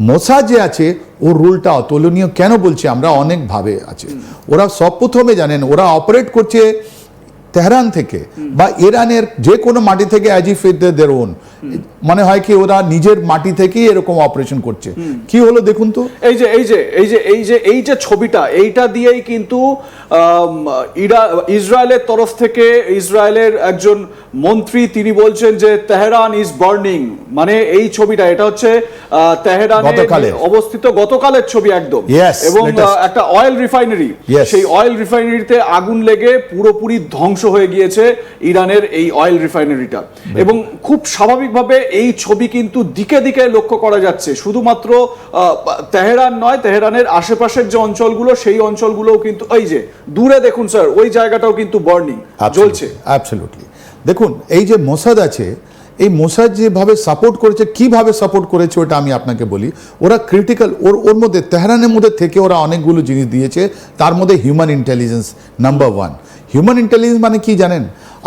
Mossad যে আছে, ওর রুলটা অতুলনীয়। কেন বলছি? আমরা অনেকভাবে আছে। ওরা সব প্রথমে জানেন, ওরা অপারেট করছে তেহরান থেকে বা ইরানের যে কোনো মাটি থেকে অ্যাজ ইফ ওন মনে হয় কি ওরা নিজের মাটি থেকেই এরকম অপারেশন করছে। কি হলো দেখুন তো? এই যে এই যে এই যে এই যে এই যে ছবিটা এইটা দিয়েই কিন্তু ইসরায়েলের তরফ থেকে ইসরায়েলের একজন মন্ত্রী তিনি বলছেন যে তেহরান ইজ বার্নিং মানে এই ছবিটা এটা হচ্ছে তেহরানে অবস্থিত গতকালের ছবি একদম। এবং একটা অয়েল রিফাইনারি সেই অয়েল রিফাইনারিতে আগুন লেগে পুরোপুরি ধ্বংস হয়ে গিয়েছে ইরানের এই অয়েল রিফাইনারিটা এবং খুব স্বাভাবিকভাবে এই ছবি কিন্তু দিকে দিকে লক্ষ্য করা যাচ্ছে। শুধুমাত্র তেহরান নয় তেহরানের আশেপাশের যে অঞ্চলগুলো সেই অঞ্চলগুলোও কিন্তু এই যে দূরে দেখুন স্যার ওই জায়গাটাও কিন্তু বার্নিং জ্বলছে। অ্যাবসলিউটলি দেখুন এই যে মোসাদ আছে এই মোসাদ যেভাবে সাপোর্ট করেছে কীভাবে সাপোর্ট করেছে ওটা আমি আপনাকে বলি। ওরা ক্রিটিক্যাল ওর ওর মধ্যে তেহরানের মধ্যে থেকে ওরা অনেকগুলো জিনিস দিয়েছে। তার মধ্যে human intelligence number one human intelligence মানে কি জানেন?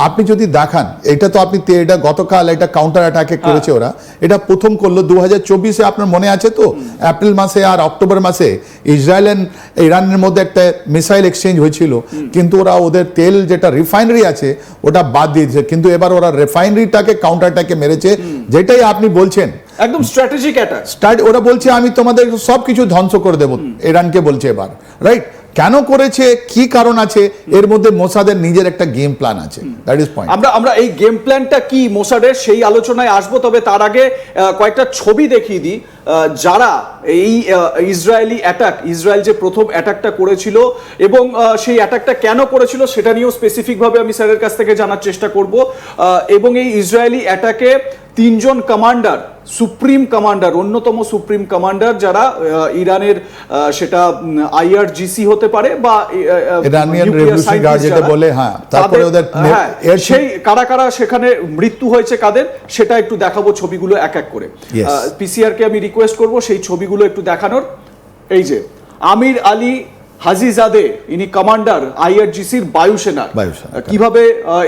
আপনি যদি দেখান এটা তো আপনি এটা গতকাল এটা কাউন্টার অ্যাটাকে করেছে ওরা। এটা প্রথম করল দু হাজার চব্বিশে আপনার মনে আছে তো? এপ্রিল মাসে আর অক্টোবর মাসে ইসরায়েল এন্ড ইরানের মধ্যে একটা মিসাইল এক্সচেঞ্জ হয়েছিল। কিন্তু ওরা ওদের তেল যেটা রিফাইনারি আছে ওটা বাদ দিয়েছে। কিন্তু এবার ওরা রিফাইনারিটাকে কাউন্টার অ্যাটাকে মেরেছে যেটাই আপনি বলছেন। একদম স্ট্র্যাটেজিক অ্যাটাক ওরা বলছে আমি তোমাদের সব কিছু ধ্বংস করে দেবো। ইরানকে বলছে এবার রাইট কেন করেছে, কি কারণ আছে, এর মধ্যে মোসাদের নিজের একটা গেম প্ল্যান আছে। দ্যাট ইজ পয়েন্ট আমরা আমরা এই গেম প্ল্যানটা কি মোসাদের সেই আলোচনায় আসব, তবে তার আগে কয়েকটা ছবি দেখিয়ে দিই। যারা এই ইসরায়েলি অ্যাটাক ইসরায়েল যে প্রথম অ্যাটাকটা করেছিল এবং সেই অ্যাটাকটা কেন করেছিল সেটা নিয়েও স্পেসিফিক ভাবে আমি স্যারের কাছ থেকে জানার চেষ্টা করব এবং এই ইসরায়েলি অ্যাটাকে তিনজন কমান্ডার সুপ্রিম কমান্ডার অন্যতম সুপ্রিম কমান্ডার যারা ইরানের সেটা আইআরজিসি হতে পারে বা যেটা বলে, হ্যাঁ, তারপরে ওদের হ্যাঁ, সেই কারা কারা সেখানে মৃত্যু হয়েছে কাদের সেটা একটু দেখাবো ছবিগুলো এক এক করে. পিসিআর কে আমি রিকোয়েস্ট করব সেই ছবিগুলো একটু দেখানোর। এই যে আমির আলী হাজিজাদে ইনি কমান্ডার আইআরজিসির বায়ুসেনার বায়ুসেনা। কীভাবে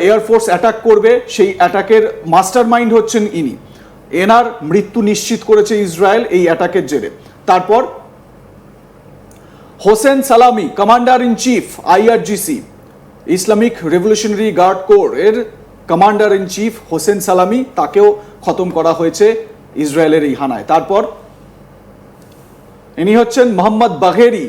এয়ারফোর্স অ্যাটাক করবে সেই অ্যাটাকের মাস্টার মাইন্ড হচ্ছেন ইনি। এনার মৃত্যু নিশ্চিত করেছে ইসরায়েল এই অ্যাটাকের জেরে। তারপর Hossein Salami commander in chief IRGC Islamic revolutionary guard corps এর commander in chief Hossein Salami তাকেও খতম করা হয়েছে। ইসরায়েলের এই হানায় তারপর ইনি হচ্ছেন মোহাম্মদ বাঘেরি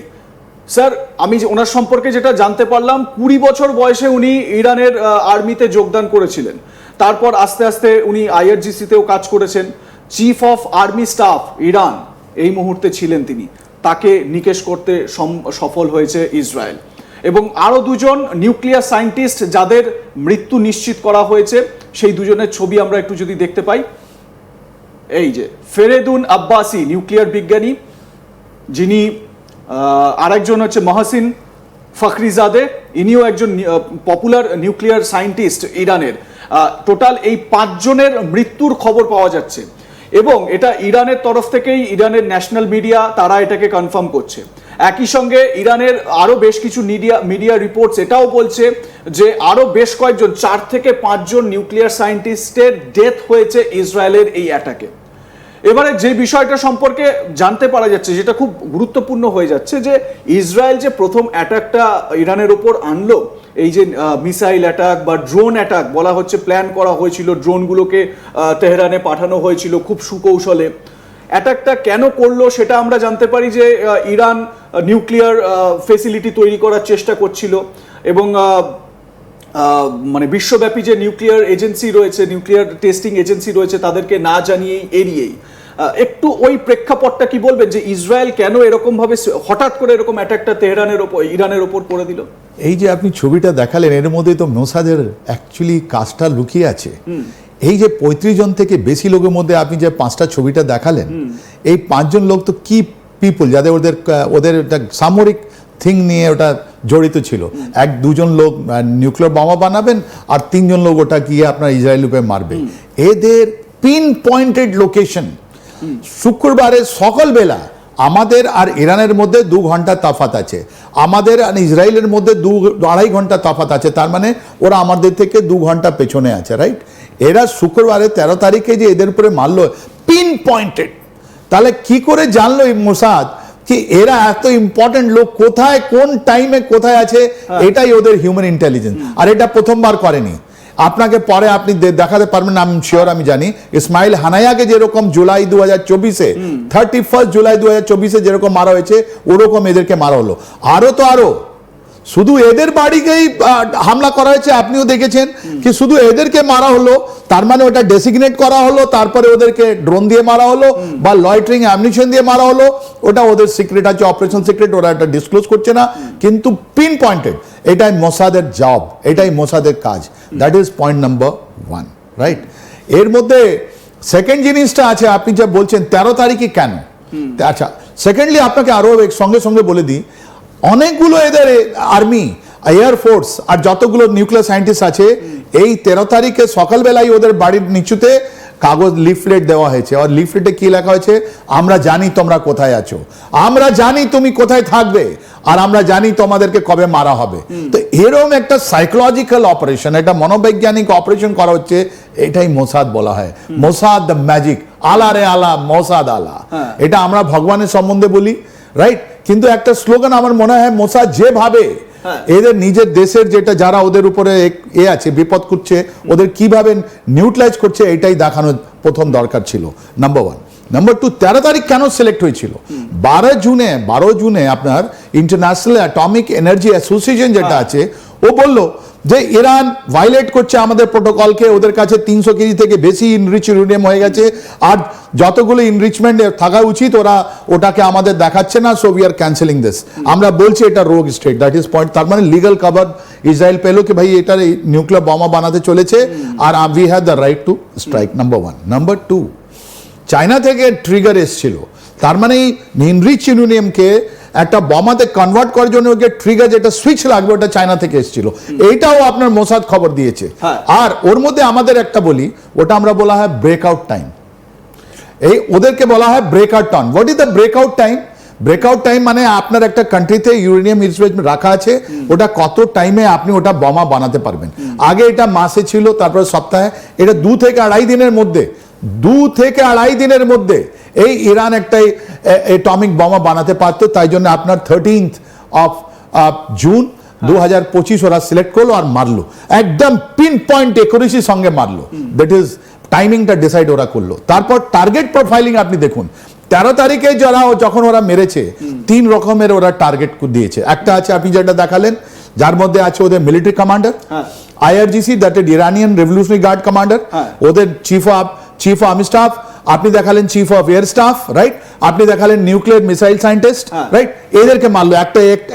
স্যার, আমি ওনার সম্পর্কে যেটা জানতে পারলাম, কুড়ি বছর বয়সে উনি ইরানের আর্মিতে যোগদান করেছিলেন। তারপর আস্তে আস্তে উনি আইআরজিসিতেও কাজ করেছেন। Chief of army staff Iran. এই মুহূর্তে ছিলেন তিনি। তাকে নিকেশ করতে সফল হয়েছে ইসরায়েল। এবং আরও দুজন নিউক্লিয়ার সায়েন্টিস্ট যাদের মৃত্যু নিশ্চিত করা হয়েছে, সেই দুজনের ছবি আমরা একটু যদি দেখতে পাই। এই যে ফেরেদুন আব্বাসি, নিউক্লিয়ার বিজ্ঞানী, যিনি আরেকজন হচ্ছে মহাসিন ফখরিজাদে, ইনিও একজন পপুলার নিউক্লিয়ার সায়েন্টিস্ট ইরানের। টোটাল এই পাঁচজনের মৃত্যুর খবর পাওয়া যাচ্ছে। এবং এটা ইরানের তরফ থেকেই ইরানের ন্যাশনাল মিডিয়া তারা এটাকে কনফার্ম করছে। একই সঙ্গে ইরানের আরও বেশ কিছু মিডিয়া মিডিয়া রিপোর্টস এটাও বলছে যে আরও বেশ কয়েকজন, চার থেকে পাঁচজন নিউক্লিয়ার সায়েন্টিস্টের ডেথ হয়েছে ইসরায়েলের এই অ্যাটাকে। এবারে যে বিষয়টা সম্পর্কে জানতে পারা যাচ্ছে, যেটা খুব গুরুত্বপূর্ণ হয়ে যাচ্ছে, যে ইসরায়েল যে প্রথম অ্যাটাকটা ইরানের ওপর আনলো, এই যে মিসাইল অ্যাটাক বা ড্রোন অ্যাটাক বলা হচ্ছে, প্ল্যান করা হয়েছিল, ড্রোনগুলোকে তেহরানে পাঠানো হয়েছিল খুব সুকৌশলে। অ্যাটাকটা কেন করল সেটা আমরা জানতে পারি যে ইরান নিউক্লিয়ার ফেসিলিটি তৈরি করার চেষ্টা করছিল এবং মানে বিশ্বব্যাপী যে নিউক্লিয়ার এজেন্সি রয়েছে নিউক্লিয়ার টেস্টিং এজেন্সি রয়েছে তাদেরকে না জানিয়েই এড়িয়েই একটু ওই প্রেক্ষাপটটা কি বলবেন যে ইসরায়েল কেন এরকম ভাবে হঠাৎ করে এরকম অ্যাটাকটা তেহরানের ওপর ইরানের ওপর করে দিল? এই যে আপনি ছবিটা দেখালেন এর মধ্যে তো মোসাদের অ্যাকচুয়ালি কাজটা লুকিয়ে আছে। এই যে পঁয়ত্রিশ জন থেকে বেশি লোকের মধ্যে আপনি যে পাঁচটা ছবিটা দেখালেন এই পাঁচজন লোক তো কি পিপল যাদের ওদের ওদের একটা সামরিক থিং নিয়ে ওটা জড়িত ছিল। এক দুজন লোক নিউক্লিয়ার বোমা বানাবেন আর তিনজন লোক ওটা গিয়ে আপনার ইসরায়েল উপরে মারবে। এদের পিন পয়েন্টেড লোকেশন শুক্রবারে সকালবেলা আমাদের আর ইরানের মধ্যে দু ঘণ্টা তফাত আছে। আমাদের আর ইসরায়েলের মধ্যে দু, আড়াই ঘণ্টা তফাত আছে। তার মানে ওরা আমাদের থেকে দু ঘণ্টা পেছনে আছে রাইট এরা শুক্রবারে তেরো তারিখে যে এদের উপরে মারলো পিন পয়েন্টেড তাহলে কি করে জানলো এই মোসাদ কি এরা এত ইম্পর্টেন্ট লোক কোথায় কোন টাইমে কোথায় আছে এটাই ওদের হিউম্যান ইন্টেলিজেন্স আর এটা প্রথমবার করেনি। আপনাকে পরে আপনি দেখাতে পারবেন আমি শিওর আমি জানি। ইসমাইল হানায়াকে যেরকম জুলাই দু হাজার চব্বিশে থার্টি ফার্স্ট জুলাই দু হাজার চব্বিশে যেরকম মারা হয়েছে ওরকম এদেরকে মারা হলো। আরও তো আরও। শুধু এদের বাড়িকেই হামলা করা হয়েছে আপনিও দেখেছেন কি শুধু এদেরকে মারা হলো তার মানে ওটা ডেসিগনেট করা হলো তারপরে ওদেরকে ড্রোন দিয়ে মারা হলো বা লয়ট্রিং অ্যামনিশন দিয়ে মারা হলো ওটা ওদের সিক্রেট আছে অপারেশন সিক্রেট ওরা এটা ডিসক্লোজ করছে না কিন্তু পিন পয়েন্টেড এটাই মোসাদের জব এটাই মোসাদের কাজ that is point number one right এর মধ্যে সেকেন্ড জিনিসটা আছে আপনি যা বলছেন তেরো তারিখে কেন? আচ্ছা সেকেন্ডলি আপনাকে আরও এক- সঙ্গে সঙ্গে বলে দিই অনেকগুলো এদের আর্মি এয়ার ফোর্স আর যতগুলো নিউক্লিয়ার সায়েন্টিস্ট আছে এই তেরো তারিখে সকালবেলায় ওদের বাড়ির নিচুতে কাগজ লিফলেট দেওয়া হয়েছে। আর লিফলেটে কি লেখা হয়েছে? আমরা জানি তোমরা কোথায় আছো। আমরা জানি তুমি কোথায় থাকবে। আর আমরা জানি তোমাদেরকে কবে মারা হবে। তো এরকম একটা সাইকোলজিক্যাল অপারেশন একটা মনোবৈজ্ঞানিক অপারেশন করা হচ্ছে এটাই মোসাদ বলা হয়। মোসাদ দ্য ম্যাজিক আলা রে আলা মোসাদ আলা। হ্যাঁ। এটা আমরা ভগবানের সম্বন্ধে বলি। রাইট কিন্তু একটা স্লোগান আমার মনে হয় মোসা যেভাবে হ্যাঁ। এদের নিজের দেশের যেটা যারা ওদের উপরে এ আছে বিপদ করছে ওদের কীভাবে নিউট্রালাইজ করছে এটাই দেখানো প্রথম দরকার ছিল। নাম্বার ওয়ান নাম্বার টু তেরো তারিখ কেন সিলেক্ট হয়েছিল? বারো জুনে বারো জুনে আপনার ইন্টারন্যাশনাল অ্যাটমিক এনার্জি অ্যাসোসিয়েশন যেটা আছে ও বলল যে ইরান ভায়োলেট করছে আমাদের প্রোটোকলকে ওদের কাছে তিনশো কেজি থেকে বেশি ইনরিচ ইউরেনিয়াম হয়ে গেছে। আর যতগুলো ইনরিচমেন্ট থাকা উচিত, ওরা ওটাকে আমাদের দেখাচ্ছে না so we are cancelling this আমরা বলছি এটা রোগ স্টেট দ্যাট ইজ পয়েন্ট তার মানে লিগাল কাভার ইসরায়েল পেল কি ভাই, এটার এই নিউক্লিয়ার বোমা বানাতে চলেছে। আর we have the right to strike number one number two China থেকে ট্রিগার এসেছিল। তার মানে ইনরিচ ইউরেনিয়ামকে একটা বোমাতে কনভার্ট করার জন্য ওকে ট্রিগার যেটা সুইচ লাগবে ওটা চায়না থেকে এসেছিল। এইটাও আপনার মোসাদ খবর দিয়েছে। হ্যাঁ। আর ওর মধ্যে আমাদের একটা বলি ওটা আমরা বলা হয় ব্রেকআউট টাইম এই ওদেরকে বলা হয় breakout time what is the breakout time breakout time মানে আপনার একটা কান্ট্রিতে ইউরেনিয়াম রিসোর্স রাখা আছে। ওটা কত টাইমে আপনি ওটা বোমা বানাতে পারবেন? আগে এটা মাসে ছিল তারপর সপ্তাহে। এটা দু থেকে আড়াই দিনের মধ্যে। দু থেকে আড়াই দিনের মধ্যে। এই ইরান একটা এটমিক বোমা বানাতে পারতো তাই জন্য আপনার থার্টিন্থ অফ জুন দু হাজার পঁচিশ ওরা সিলেক্ট করল আর মারলো। একদম পিন পয়েন্ট একুরেসির সঙ্গে মারলো। দ্যাট ইজ টাইমিংটা ডিসাইড ওরা করল। তারপর টার্গেট প্রোফাইলিং আপনি দেখুন। তেরো তারিখে যারা যখন ওরা মেরেছে তিন রকমের ওরা টার্গেট দিয়েছে। একটা আছে আপনি যেটা দেখালেন যার মধ্যে আছে ওদের military commander. IRGC that is Iranian revolutionary guard commander. ওদের chief of chief of army staff আপনি দেখালেন chief of air staff right আপনি দেখালেন নিউক্লিয়ার মিসাইল সায়েন্টিস্ট। রাইট এদেরকে মারলো একটা এক-